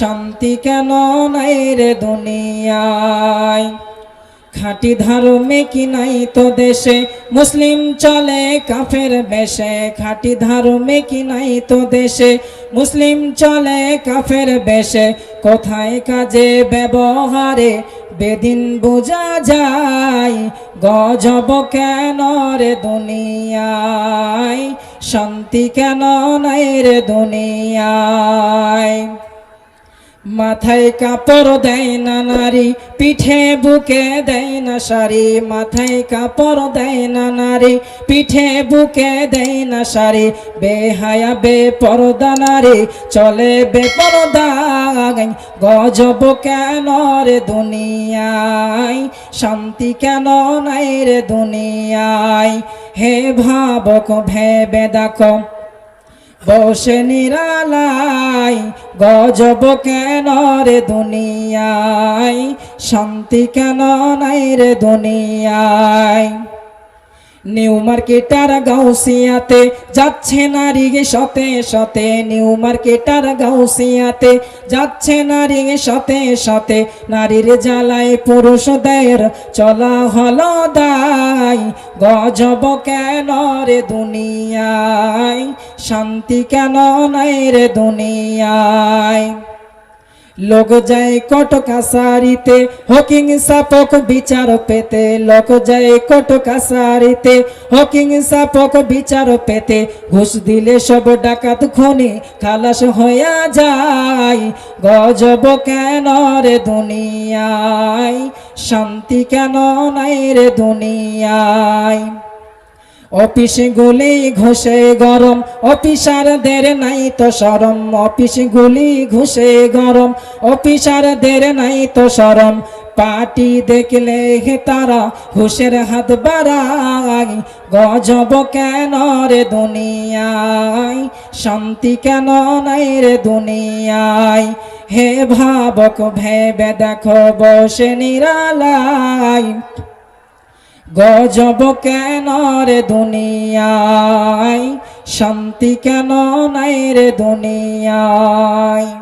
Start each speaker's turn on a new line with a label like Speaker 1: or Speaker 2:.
Speaker 1: শান্তি কেন নাই রে দুনিয়ায়? খাঁটি ধারমে কি নাই তো দেশে? মুসলিম চলে কাফের বেশে। খাঁটি ধারমে কি নাই তো দেশে? মুসলিম চলে কাফের বেশে। কোথায় কাজে ব্যবহারে বেদিন বোঝা যায়? গজব কেন রে দুনিয়ায়? শান্তি কেন নাই রে দুনিয়ায়? মাথায় কাপড় দেয় না নারী, পিঠে বুকে দেয় না শাড়ি। মাথায় কাপড় দেয় না নারী, পিঠে বুকে দেয় না শাড়ি। বেহায়া বে পরদা নারী, চলে বে পরদা গজব কেন রে দুনিয়ায়? শান্তি কেন নাই রে দুনিয়ায়? হে ভাবক, ভেবে দেখো। বসে নিরালাই গজব কেন রে দুনিয়ায়? শান্তি কেন নাই রে দুনিয়ায়? নিউ মার্কেটার গাউসিয়াতে যাচ্ছে নারী সতে শতে নিউ মার্কেটার গাউসিয়াতে যাচ্ছে নারী সতে শতে নারীর জ্বালায় পুরুষদের চলা হলো দায় গজব কেন রে দুনিয়ায়? শান্তি কেন নাই রে দুনিয়ায়? লোক যায় কট কাসারিতে হকিং সাপক বিচার পেতে লোক যায় কট কাসারিতে হকিং সাপক বিচার পেতে ঘুষ দিলে সব ডাকাত খনি খালাস হইয়া যায় গজব কেন রে দুনিয়ায় শান্তি কেন নাই রে দুনিয়ায় অফিস গুলি ঘুষে গরম, অফিসারদের নাই তো সরম অফিস গুলি ঘুষে গরম, অফিসারদের নাই তো সরম পার্টি দেখলে তারা হুশের হাত বাড়াই গজব কেন রে দুনিয়ায়? শান্তি কেন নাই রে দুনিয়ায়? হে ভাবক, ভেবে দেখো বসে নিরালাই গজব কেন রে দুনিয়ায়? শান্তি কেন নাই রে দুনিয়ায়?